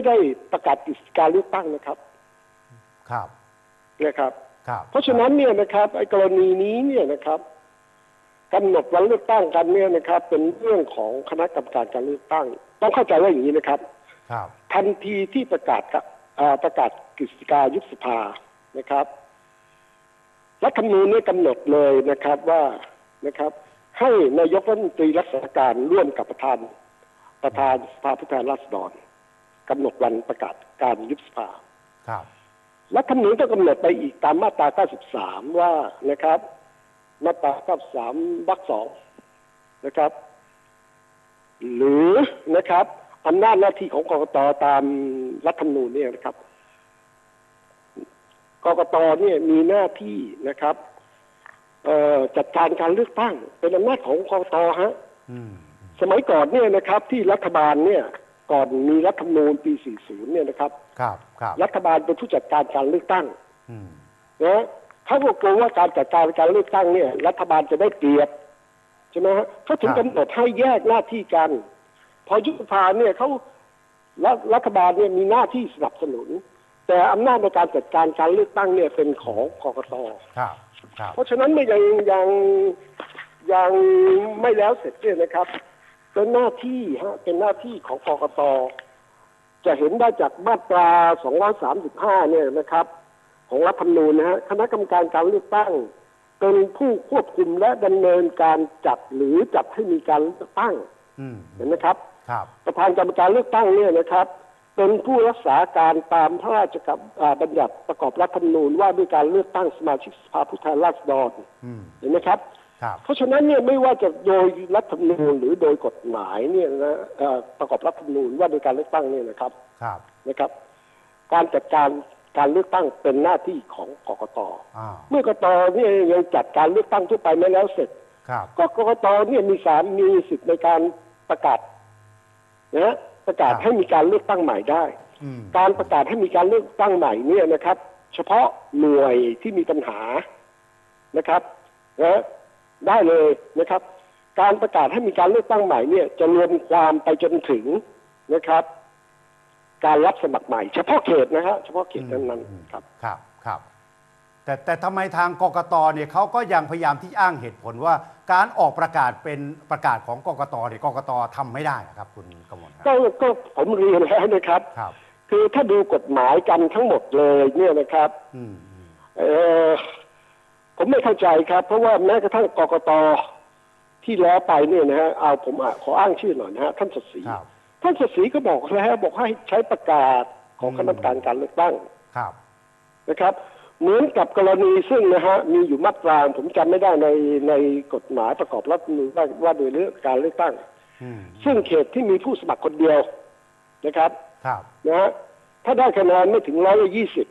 ไม่ได้ประกาศกิจการเลือกตั้งนะครับ ครับนะครับ ครับ เพราะฉะนั้นเนี่ยนะครับไอ้กรณีนี้เนี่ยนะครับกำหนดวันเลือกตั้งกันเนี่ยนะครับ เป็นเรื่องของคณะกรรมการการเลือกตั้ง ต้องเข้าใจว่าอย่างนี้นะครับ ครับ ทันทีที่ประกาศกะอ่าประกาศกฤษฎีกายุบสภานะครับรัฐธรรมนูญเนี่ยกำหนดเลยนะครับว่านะครับ ให้นายกรัฐมนตรีรักษาการร่วมกับประธานประธานสภาผู้แทนราษฎร กำหนดวันประกาศการยุบสภาครับรัฐธรรมนูญก็กำหนดไปอีกตามมาตรา 93 ว่านะครับ มาตรา 93วรรคสองนะครับ หรือนะครับอำนาจหน้าที่ของกกตตามรัฐธรรมนูญเนี่ยนะครับกกตเนี่ยมีหน้าที่นะครับเอ่อจัดการการเลือกตั้ง เป็นอำนาจของกกตฮะอืมสมัยก่อนเนี่ยนะครับ ที่รัฐบาลเนี่ย ก่อนมีรัฐธรรมนูญปี 40 เนี่ยนะครับ ครับครับรัฐบาลเป็นผู้จัดการการเลือกตั้งอืมนะเขาก็กลัวว่าการจัดการการเลือกตั้งเนี่ย รัฐบาลจะได้เปรียบใช่ไหมฮะเขาถึงครับกำหนดให้แยกหน้าที่กัน พอยุบสภาเนี่ยเขารัฐรัฐบาลเนี่ยมีหน้าที่สนับสนุน แต่อำนาจในการจัดการการเลือกตั้งเนี่ยเป็นของกกตครับครับเพราะฉะนั้นไม่ยังยังยังไม่แล้วเสร็จเนี่ยนะครับ เป็นหน้าที่ฮะเป็นหน้าที่ของกกตจะเห็นได้จากมาตรา 235 เนี่ยนะครับ ของรัฐธรรมนูญนะฮะคณะกรรมการการเลือกตั้ง เป็นผู้ควบคุมและดำเนินการจัดหรือจัดให้มีการเลือกตั้งอืมเห็นไหมครับครับ ประธานกรรมการเลือกตั้งเนี่ยนะครับ เป็นผู้รักษาการตามพระราชกำอ่าบัญญัติประกอบรัฐธรรมนูญว่าด้วยการเลือกตั้งสมาชิกสภาผู้แทนราษฎรอืมเห็นไหมครับครับ เพราะฉะนั้นเนี่ยไม่ว่าจะโดยรัฐธรรมนูญหรือโดยกฎหมายเนี่ยนะเอ่อประกอบรัฐธรรมนูญว่าด้วยการเลือกตั้งเนี่ยนะครับครับนะครับ การจัดการการเลือกตั้งเป็นหน้าที่ของกกตอ่าเมื่อกกตเนี่ยยังจัดการเลือกตั้งทั่วไปไม่แล้วเสร็จครับก็กกตเนี่ยมีสารมีสิทธิ์ในการประกาศนะฮะประกาศให้มีการเลือกตั้งใหม่ได้อืมการประกาศให้มีการเลือกตั้งใหม่เนี่ยนะครับ เฉพาะหน่วยที่มีปัญหานะครับนะ ได้เลยนะครับ การประกาศให้มีการเลือกตั้งใหม่เนี่ยจะรวมความไปจนถึงนะครับ การรับสมัครใหม่ เฉพาะเขตนะฮะเฉพาะเขตนั้นอืมๆครับครับครับแต่แต่ทำไมทางกกตเนี่ยเขาก็ยังพยายามที่อ้างเหตุผลว่าการออกประกาศเป็นประกาศของกกตเนี่ยกกตทำไม่ได้อะครับ คุณกมลคก็รับก็ผมเรียนแล้วนะครับครับ คือถ้าดูกฎหมายกันทั้งหมดเลยเนี่ยนะครับ อืมอืมเออ ผมไม่เข้าใจครับ เพราะว่าแม้กระทั่งกกตที่แล้วไปเนี่ยนะฮะเอาผมอะขออ้างชื่อหน่อยนะฮะท่านสศรีครับท่านสศรีก็บอกแล้วบอกให้ใช้ประกาศของคณะกรรมการการเลือกตั้งครับนะครับ เหมือนกับกรณีซึ่งนะฮะมีอยู่มาตราผมจำไม่ได้ในในกฎหมายประกอบรัฐธรรมนูญว่าว่าโดยเรื่องการเลือกตั้งอืมซึ่งเขตที่มีผู้สมัครคนเดียวนะครับครับนะฮะถ้าได้คะแนนไม่ถึงร้อยยี่สิบ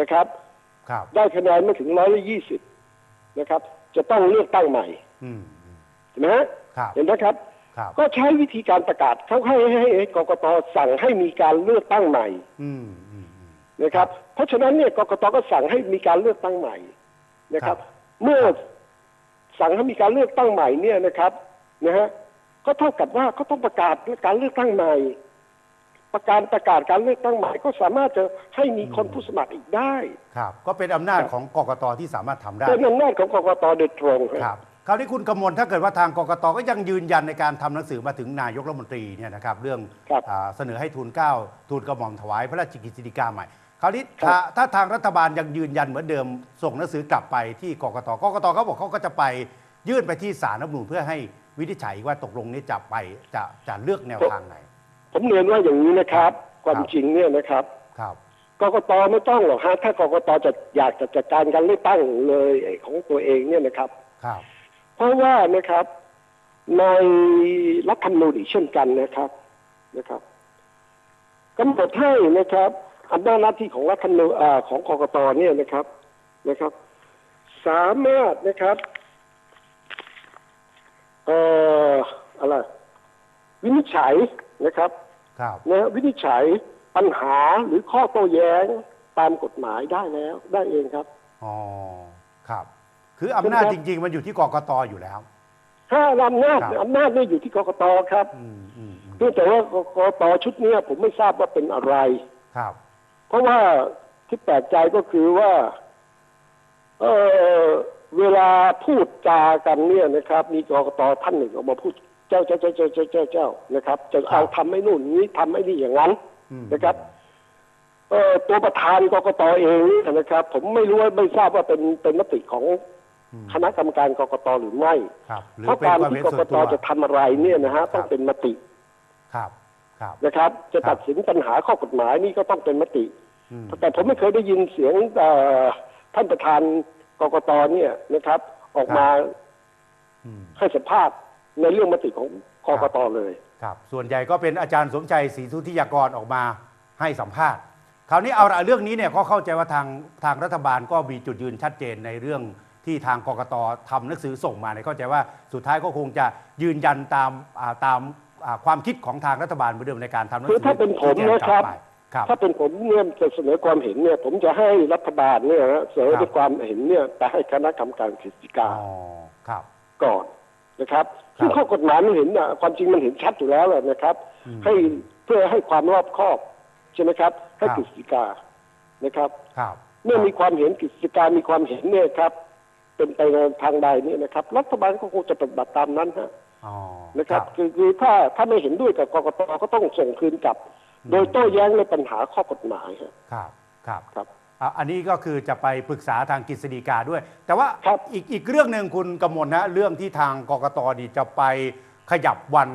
นะครับครับ ได้คะแนนไม่ถึงร้อยยี่สิบนะครับ จะต้องเลือกตั้งใหม่อืมอืมเห็นไหมฮะครับเห็นไหมครับครับ ก็ใช้วิธีการประกาศเขาให้ให้ให้กกตสั่งให้มีการเลือกตั้งใหม่อืมอืมอืมนะครับ เพราะฉะนั้นเนี่ยกกตก็สั่งให้มีการเลือกตั้งใหม่นะครับครับ เมื่อสั่งให้มีการเลือกตั้งใหม่เนี่ยนะครับนะฮะก็เท่ากับว่าก็ต้องประกาศการเลือกตั้งใหม่ ประกาศประกาศการเลือกตั้งใหม่ก็สามารถจะให้มีคนผู้สมัครอีกได้ครับก็เป็นอำนาจของกกตที่สามารถทำได้ เป็นอำนาจของกกตโดยตรงครับ คราวนี้คุณกมลถ้าเกิดว่าทางกกตก็ยังยืนยันในการทำหนังสือมาถึงนายกรัฐมนตรีเนี่ยนะครับเรื่องครับอาเสนอให้ทูลเกล้าทูลกระหม่อมถวายพระราชกิจสิกาใหม่ คราวนี้ครับถ้าถ้าทางรัฐบาลยังยืนยันเหมือนเดิมส่งหนังสือกลับไปที่กกตกกตเขาบอกเขาก็จะไปยื่นไปที่ศาลรัฐธรรมนูญเพื่อให้วินิจฉัยว่าตกลงนี้จะไปจะจะเลือกแนวทางไหน ผมเรียนว่าอย่างนี้นะครับ ความครับจริงเนี่ยนะครับครับกกตไม่ต้องหรอกฮะถ้ากกตจะอยากจะจัดการการเลือกตั้งเลยของตัวเองเนี่ยนะครับครับ เพราะว่านะครับในรัฐธรรมนูญอีกเช่นกันนะครับนะครับกำหนดให้นะครับอำนาจหน้าที่ของรัฐธรรมนูญอ่าของกกตเนี่ยนะครับนะครับ สามารถนะครับเอ่ออะไรวินิจฉัยนะครับครับ นะวินิจฉัยปัญหาหรือข้อโต้แย้งตามกฎหมายได้แล้วได้เองครับอ๋อครับ คืออำนาจครับจริง ๆ มันอยู่ที่กกตอยู่แล้วถ้าอำนาจครับอำนาจเนี่ยอยู่ที่กกตครับอืมอืมอืมเพียงแต่ว่ากกตชุดเนี้ยผมไม่ทราบว่าเป็นอะไรครับ เพราะว่าที่แปลกใจก็คือว่า เออเวลาพูดจากันเนี่ยนะครับ มีกกตท่านหนึ่งออกมาพูด เจ้าเจ้าเจ้าเจ้าเจ้าเจ้าเจ้านะครับ จะเอาทำให้นู่นนี้ทำให้นี่อย่างนั้นอืมนะครับเออตัวประธานกกตเองเนี่ยนะครับ ผมไม่รู้ว่าไม่ทราบว่าเป็นเป็นมติของอืมคณะกรรมการกกตหรือไม่ครับหรือเพราะเป็นการความที่เห็นกส่กวนตตัวจะทำอะไรเนี่ยนะฮะครับต้องเป็นมติครับครับนะครับ จะครับตัดสินปัญหาข้อกฎหมายนี่ก็ต้องเป็นมติอืมแต่ผมไม่เคยได้ยินเสียงเอ่อท่านประธานกกตเนี่ยนะครับ ออกมาอืมให้สัมภาษณ์ ในเรื่องมติของกกตเลย ครับ ส่วนใหญ่ก็เป็นอาจารย์สมชัยศรีสุทธิยากรออกมาให้สัมภาษณ์ คราวนี้เอาละเรื่องนี้เนี่ยก็เข้าใจว่าทางทางรัฐบาลก็มีจุดยืนชัดเจนในเรื่องที่ทางกกตทำหนังสือส่งมาเนี่ยเข้าใจว่าสุดท้ายก็คงจะยืนยันตามอ่าตามอ่าความคิดของทางรัฐบาลเหมือนเดิมในการทำหนังคืสือถ้าเป็นผมชี้แจงนะครับกลัไปครับถ้าเป็นผมเนี่ยจะเสนอความเห็นเนี่ยผมจะให้รัฐบาลเนี่ยนะเสนอครับด้วยความเห็นเนี่ยไปให้คณะกรรมการกฤษฎีกาอ๋อครับก่อน นะครับครับซึ่งข้อกฎหมายมันเห็นนะความจริงมันเห็นชัดอยู่แล้วแหละนะครับอืมให้เพื่อให้ความรอบคอบใช่ไหมครับ ให้ครับกฤษฎีกานะครับครับเมื่อมีความเห็นกฤษฎีกามีความเห็นเนี่ยครับ เป็นไปในทางใดเนี่ยนะครับ รัฐบาลก็คงจะปฏิบัติตามนั้นฮะอ๋อนะครับคือคือถ้าถ้าไม่เห็นด้วยกับกกตก็ต้องส่งคืนกลับ โดยโต้แย้งในปัญหาข้อกฎหมายฮะครับ ครับครับ อะอันนี้ก็คือจะไปปรึกษาทางกฤษฎีกาด้วย แต่ว่าครับ อีกอีกเรื่องหนึ่งคุณกมลนะเรื่องที่ทางกกตดีจะไปขยับวัน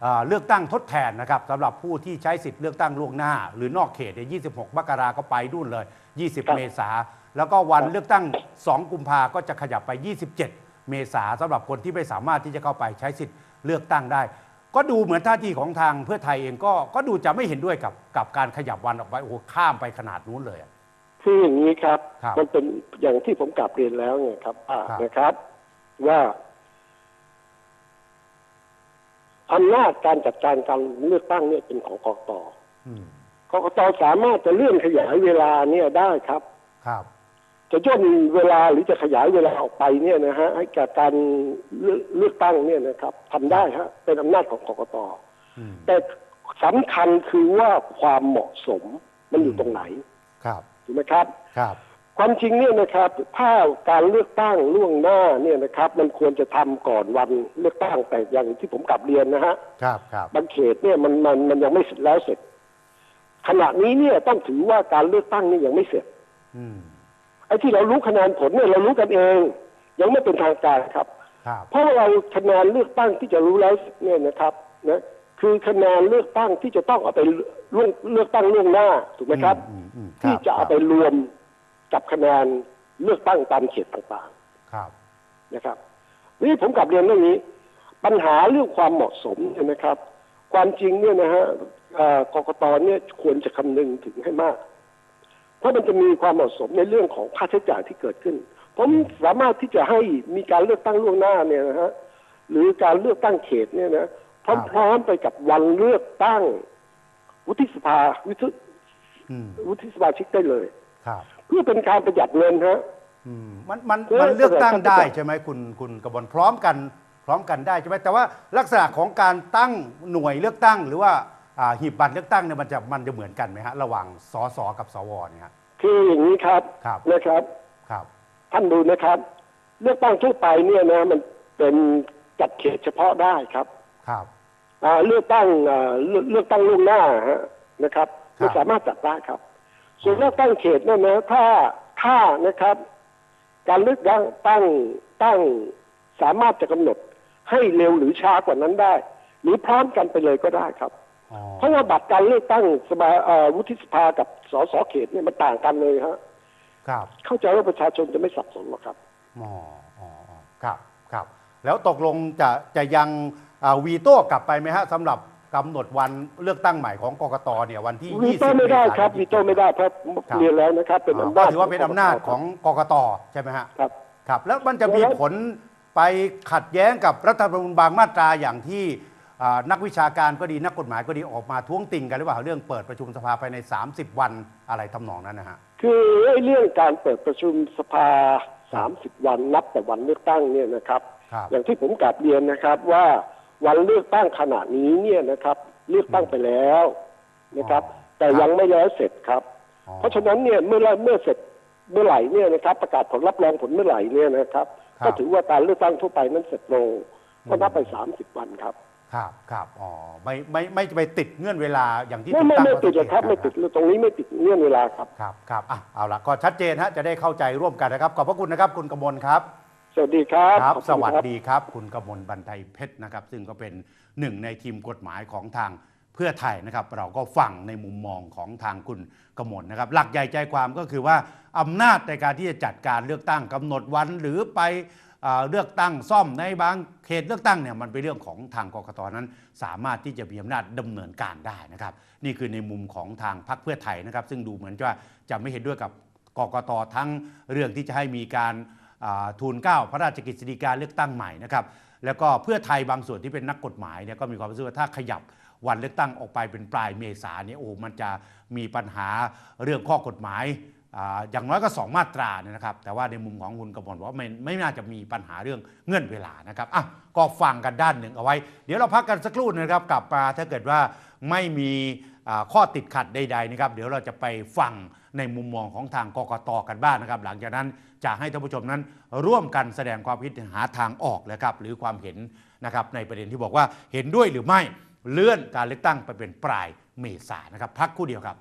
เอ่อเลือกตั้งทดแทนนะครับสำหรับผู้ที่ใช้สิทธิ์เลือกตั้งล่วงหน้า หรือนอกเขตเนี่ย26 มกราก็ไปดุ่นเลย 20 เมษาแล้วก็วันเลือกตั้ง 2 กุมภาก็จะขยับไป 27 เมษาสำหรับคนที่ไม่สามารถที่จะเข้าไปใช้สิทธิ์เลือกตั้งได้ ก็ดูเหมือนท่าทีของทางเพื่อไทยเองก็ก็ดูจะไม่เห็นด้วยกับกับการขยับวันออกไปโอ้โหข้ามไปขนาดนู้นเลยอะ คืออย่างนี้ครับ ครับมันเป็นอย่างที่ผมกลับเรียนแล้วไงครับอ่าครับ นะครับ ว่าอำนาจการจัดการการเลือกตั้งเนี่ยเป็นของกกตอืมกกตสามารถจะเลื่อนขยายเวลาเนี่ยได้ครับ ครับ จะย่นเวลาหรือจะขยายเวลาออกไปเนี่ยนะฮะให้กับการเลือกเลือกตั้งเนี่ยนะครับทำได้ฮะเป็นอำนาจของกกต อืมแต่สำคัญคือว่าความเหมาะสมมันอยู่ตรงไหน ครับ ถูกไหมครับครับ ความจริงเนี่ยนะครับถ้าการเลือกตั้งล่วงหน้าเนี่ยนะครับ มันควรจะทำก่อนวันเลือกตั้งแต่อย่างที่ผมกลับเรียนนะฮะครับครับบางเขตเนี่ยมันมันมันยังไม่เสร็จแล้วเสร็จ ขณะนี้เนี่ยต้องถือว่าการเลือกตั้งนี่ยังไม่เสร็จ อืมไอ้ที่เรารู้คะแนนผลเนี่ยเรารู้กันเอง ยังไม่เป็นทางการครับครับเพราะเราคะแนนเลือกตั้งที่จะรู้แล้วเนี่ยนะครับนะ คือคะแนนเลือกตั้งที่จะต้องเอาไปล่วงเลือกตั้งล่วงหน้าถูกไหมครับอืมอืมที่จะเอาไปรวมกับคะแนนเลือกตั้งตามเขตต่างครับๆนะครับนี่ผมกลับเรียนเรื่องนี้ ปัญหาเรื่องความเหมาะสมเนี่ยนะครับ ความจริงเนี่ยนะฮะเอ่อกกตเนี่ยควรจะคำนึงถึงให้มาก เพราะมันจะมีความเหมาะสมในเรื่องของค่าใช้จ่ายที่เกิดขึ้น ผมสามารถที่จะให้มีการเลือกตั้งล่วงหน้าเนี่ยนะฮะหรือการเลือกตั้งเขตเนี่ยนะ พร้อมๆไปกับวันเลือกตั้ง วุฒิสภาวิทอืมวุฒิสมาชิกได้เลยครับเพื่อเป็นการประหยัดเงินฮะอืมมันมันเออมันเลือกตั้งได้แต่แต่ใช่ไหมคุณคุณกบลพร้อมกัน พร้อมกันได้ใช่ไหมแต่ว่าลักษณะของการตั้งหน่วยเลือกตั้ง หรือว่าอ่าหีบบัตรเลือกตั้งเนี่ยมันจะมันจะเหมือนกันไหมฮะระหว่างสสกับสวเนี่ยฮะคืออย่างนี้ครับครับนะครับครับ ท่านดูนะครับ เลือกตั้งทั่วไปเนี่ยนะมันเป็นจัดเขตเฉพาะได้ครับครับอ่า เลือกตั้งอ่าเลือกเลือกตั้งล่วงหน้าฮะนะครับครับไม่สามารถจัดได้ครับ ส่วนเลือกตั้งเขตเนี่ยนะถ้าถ้านะครับ การเลือกตั้งตั้งตั้งสามารถจะกำหนดให้เร็วหรือช้ากว่านั้นได้ หรือพร้อมกันไปเลยก็ได้ครับอ๋อเพราะว่าบัตรการเลือกตั้งสมาเอ่อวุฒิสภากับสสเขตเนี่ยมันต่างกันเลยฮะครับ เข้าใจว่าประชาชนจะไม่สับสนหรอกครับอ๋ออ๋ออ๋อครับครับ แล้วตกลงจะจะยังอ่า วีโต้กลับไปไหมฮะสำหรับกำหนดวันเลือกตั้งใหม่ของกกตเนี่ยวันที่วี20โต้ไม่ได้ครับเษายนวีโต้ไม่ได้เพราะครับเรียนแล้วนะครับเป็นอ๋ออำก็นาจถือว่าเป็นอำนาจของกกตใช่ไหมฮะครับครับแล้วมันจะมีผลไปขัดแย้งกับรัฐธรรมนูญบางมาตราอย่างที่อ่านักวิชาการก็ดีนักกฎหมายก็ดีออกมาท้วงติงกันหรือเปล่าเรื่องเปิดประชุมสภาภายใน 30 วันอะไรทำนองนั้นนะฮะคือไอ้เรื่องการเปิดประชุมสภา 30 วันนับแต่วันเลือกตั้งเนี่ยนะครับครับอย่างที่ผมกลับเรียนนะครับว่า วันเลือกตั้งขณะนี้เนี่ยนะครับ เลือกตั้งไปแล้วนะครับอ๋อแต่ครับยังไม่แล้วเสร็จครับอ๋อเพราะฉะนั้นเนี่ยเมื่อเมื่อเสร็จเมื่อไหร่เนี่ยนะครับ ประกาศผลรับรองผลเมื่อไหร่เนี่ยนะครับครับก็ถือว่าการเลือกตั้งทั่วไปนั้นเสร็จลงก็นับอืมไปสามสิบวันครับครับครับอ๋อไม่ไม่ไม่จะไปติดเงื่อนเวลาอย่างที่ไม่ถูกไม่ตั้งไม่ข้อติดสังเลยครับกตไม่ติดตรงนี้ไม่ติดเงื่อนเวลาครับครับครับอะเอาละก็ชัดเจนฮะจะได้เข้าใจร่วมกันนะครับ ขอบพระคุณนะครับคุณกมลครับ สวัสดีครับครับขอณสวัสดีครับ คุณกมลบันไทยเพชรนะครับ ซึ่งก็เป็นหนึ่งในทีมกฎหมายของทางเพื่อไทยนะครับ เราก็ฟังในมุมมองของทางคุณกมลนะครับ หลักใหญ่ใจความก็คือว่าอำนาจในการที่จะจัดการเลือกตั้งกำหนดวันหรือไปเอ่อเลือกตั้งซ่อมในบางเขตเลือกตั้งเนี่ยมันเป็นเรื่องของทางกกตนั้น สามารถที่จะมีอำนาจดำเนินการได้นะครับ นี่คือในมุมของทางพรรคเพื่อไทยนะครับ ซึ่งดูเหมือนว่าจะไม่เห็นด้วยกับกกตทั้งเรื่องที่จะให้มีการอ่า ทูลเก้าพระราชกฤษฎีกาเลือกตั้งใหม่นะครับแล้วก็เพื่อไทยบางส่วนที่เป็นนักกฎหมายเนี่ยก็มีความรู้สึกว่าถ้าขยับวันเลือกตั้งออกไปเป็นปลายเมษาเนี่ยโอ้มันจะมีปัญหาเรื่องข้อกฎหมายอย่างน้อยก็ 2 มาตราเนี่ยนะครับ แต่ว่าในมุมของคุณกมลว่าไม่ไม่น่าจะมีปัญหาเรื่องเงื่อนเวลานะครับอะก็ฟังกันด้านหนึ่งเอาไว้ เดี๋ยวเราพักกันสักครู่นะครับกลับมาถ้าเกิดว่าไม่มี ข้อติดขัดใดๆนะครับเดี๋ยวเราจะไปฟังในมุมมองของทางกกตกันบ้างนะครับ หลังจากนั้นจะให้ท่านผู้ชมนั้นร่วมกันแสดงความคิดเห็นหาทางออกเลยครับหรือความเห็นนะครับในประเด็นที่บอกว่าเห็นด้วยหรือไม่เลื่อนการเลือกตั้งไปเป็นปลายเมษายนะครับพักคู่เดียวครับ